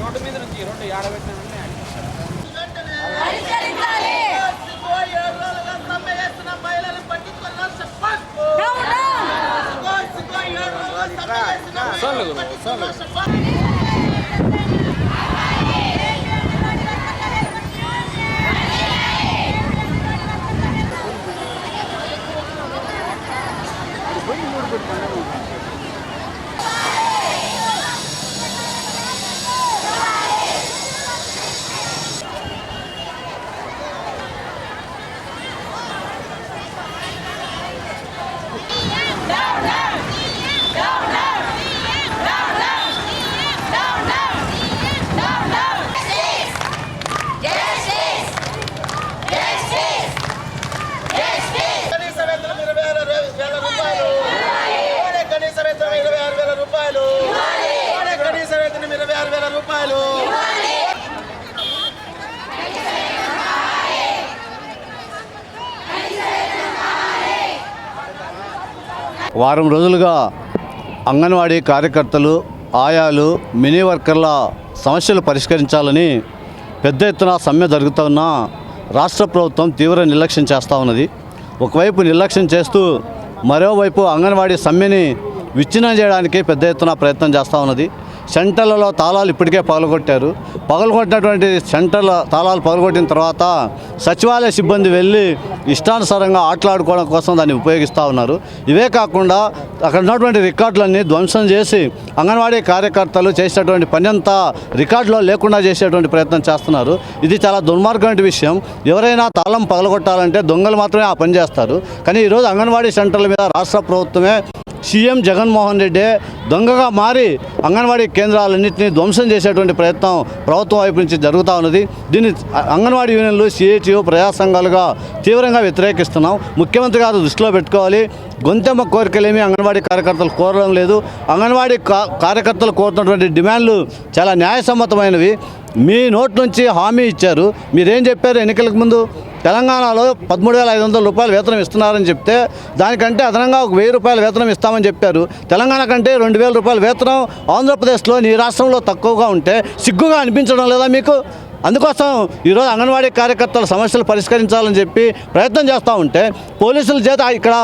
Road మీద నుంచి road ఏడబెట్టిన వెంటనే పరిష్కరించాలి కనీస వేతనం ఇరవై ఆరు వేల రూపాయలు. కనీస వేతనం ఇరవై ఆరు వేల రూపాయలు. కనీస వేతనం ఇరవై ఆరు వేల రూపాయలు. వారం రోజులుగా అంగన్వాడీ కార్యకర్తలు ఆయాలు మినీ వర్కర్ల సమస్యలు పరిష్కరించాలని పెద్ద ఎత్తున సమ్మె జరుగుతున్న రాష్ట్ర ప్రభుత్వం తీవ్ర నిర్లక్ష్యం చేస్తూ ఉన్నది. ఒకవైపు నిర్లక్ష్యం చేస్తూ మరోవైపు అంగన్వాడీ సమ్మెని విచ్ఛిన్నం చేయడానికి పెద్ద ఎత్తున ప్రయత్నం చేస్తూ ఉన్నది. సెంటర్లలో తాళాలు ఇప్పటికే పగలగొట్టారు. పగలగొట్టినటువంటి సెంటర్ల తాళాలు పగలగొట్టిన తర్వాత సచివాలయ సిబ్బంది వెళ్ళి ఇష్టానుసారంగా ఆటలాడుకోవడం కోసం దాన్ని ఉపయోగిస్తూ ఉన్నారు. ఇవే కాకుండా అక్కడ ఉన్నటువంటి రికార్డులన్నీ ధ్వంసం చేసి అంగన్వాడీ కార్యకర్తలు చేసేటువంటి పని అంతా రికార్డులో లేకుండా చేసేటువంటి ప్రయత్నం చేస్తున్నారు. ఇది చాలా దుర్మార్గమైన విషయం. ఎవరైనా తాళం పగలగొట్టాలంటే దొంగలు మాత్రమే ఆ పని చేస్తారు. కానీ ఈరోజు అంగన్వాడీ సెంటర్ల మీద రాష్ట్ర ప్రభుత్వమే సీఎం జగన్మోహన్ రెడ్డి దొంగగా మారి అంగన్వాడీ కేంద్రాలన్నింటినీ ధ్వంసం చేసేటువంటి ప్రయత్నం ప్రభుత్వం వైపు నుంచి జరుగుతూ ఉన్నది. దీన్ని అంగన్వాడీ యూనియన్లు సిఐటియు ప్రజా సంఘాలుగా తీవ్రంగా వ్యతిరేకిస్తున్నాం. ముఖ్యమంత్రి గారు దృష్టిలో పెట్టుకోవాలి. గొంతెమ్మ కోరికలేమి అంగన్వాడీ కార్యకర్తలు కోరడం లేదు. అంగన్వాడీ కార్యకర్తలు కోరుతున్నటువంటి డిమాండ్లు చాలా న్యాయసమ్మతమైనవి. మీ నోట్ నుంచి హామీ ఇచ్చారు. మీరేం చెప్పారు ఎన్నికలకు ముందు? తెలంగాణలో పదమూడు వేల ఐదు వందల రూపాయలు వేతనం ఇస్తున్నారని చెప్తే దానికంటే అదనంగా ఒక వెయ్యి రూపాయల వేతనం ఇస్తామని చెప్పారు. తెలంగాణ కంటే రెండు వేల రూపాయల వేతనం ఆంధ్రప్రదేశ్లో నీ రాష్ట్రంలో తక్కువగా ఉంటే సిగ్గుగా అనిపించడం లేదా మీకు? అందుకోసం ఈరోజు అంగన్వాడీ కార్యకర్తల సమస్యలు పరిష్కరించాలని చెప్పి ప్రయత్నం చేస్తూ ఉంటే పోలీసుల చేత ఇక్కడ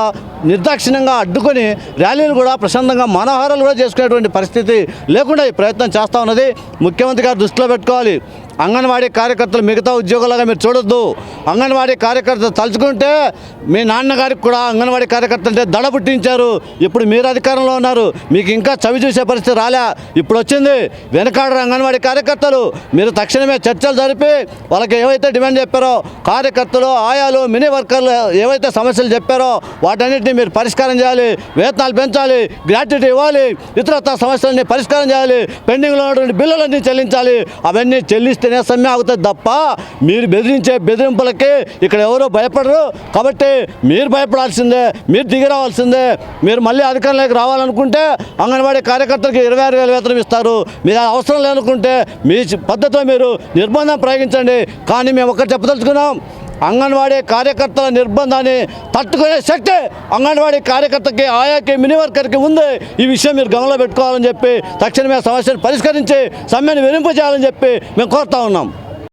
నిర్దాక్షిణ్యంగా అడ్డుకొని ర్యాలీలు కూడా ప్రశాంతంగా మనోహారాలు కూడా చేసుకునేటువంటి పరిస్థితి లేకుండా ఈ ప్రయత్నం చేస్తూ ఉన్నది. ముఖ్యమంత్రి గారు దృష్టిలో పెట్టుకోవాలి. అంగన్వాడీ కార్యకర్తలు మిగతా ఉద్యోగులుగా మీరు చూడొద్దు. అంగన్వాడీ కార్యకర్తలు తలుచుకుంటే మీ నాన్నగారికి కూడా అంగన్వాడీ కార్యకర్త అంటే దడ పుట్టించారు. ఇప్పుడు మీరు అధికారంలో ఉన్నారు. మీకు ఇంకా చవి చూసే పరిస్థితి రాలే. ఇప్పుడు వచ్చింది. వెనకాడరు అంగన్వాడీ కార్యకర్తలు. మీరు తక్షణమే చర్చలు జరిపి వాళ్ళకి ఏవైతే డిమాండ్ చెప్పారో కార్యకర్తలు ఆయాలు మినీ వర్కర్లు ఏవైతే సమస్యలు చెప్పారో వాటన్నిటిని మీరు పరిష్కారం చేయాలి. వేతనాలు పెంచాలి. గ్రాట్యుటీ ఇవ్వాలి. ఇతరత్ర సమస్యలన్నీ పరిష్కారం చేయాలి. పెండింగ్లో ఉన్నటువంటి బిల్లులన్నీ చెల్లించాలి. అవన్నీ చెల్లిస్తేనే సమ్మె అవుతుంది తప్ప మీరు బెదిరించే బెదిరింపులకి ఇక్కడ ఎవరో భయపడరు. కాబట్టి మీరు భయపడాల్సిందే మీరు దిగి రావాల్సిందే. మీరు మళ్ళీ అధికారంలోకి రావాలనుకుంటే అంగన్వాడీ కార్యకర్తలకు ఇరవై ఆరు వేల వేతనం ఇస్తారు. మీరు అవసరం లేనుకుంటే మీ పద్ధతిలో మీరు నిర్బంధం ప్రయోగించండి. కానీ మేము ఒకటి చెప్పదలుచుకున్నాం అంగన్వాడీ కార్యకర్తల నిర్బంధాన్ని తట్టుకునే శక్తి అంగన్వాడీ కార్యకర్తకి ఆయాకి మినీ వర్కర్కి ఉంది. ఈ విషయం మీరు గమనంలో పెట్టుకోవాలని చెప్పి తక్షణమే సమస్యను పరిష్కరించి సమ్మెను వినింపు చేయాలని చెప్పి మేము కోరుతా ఉన్నాం.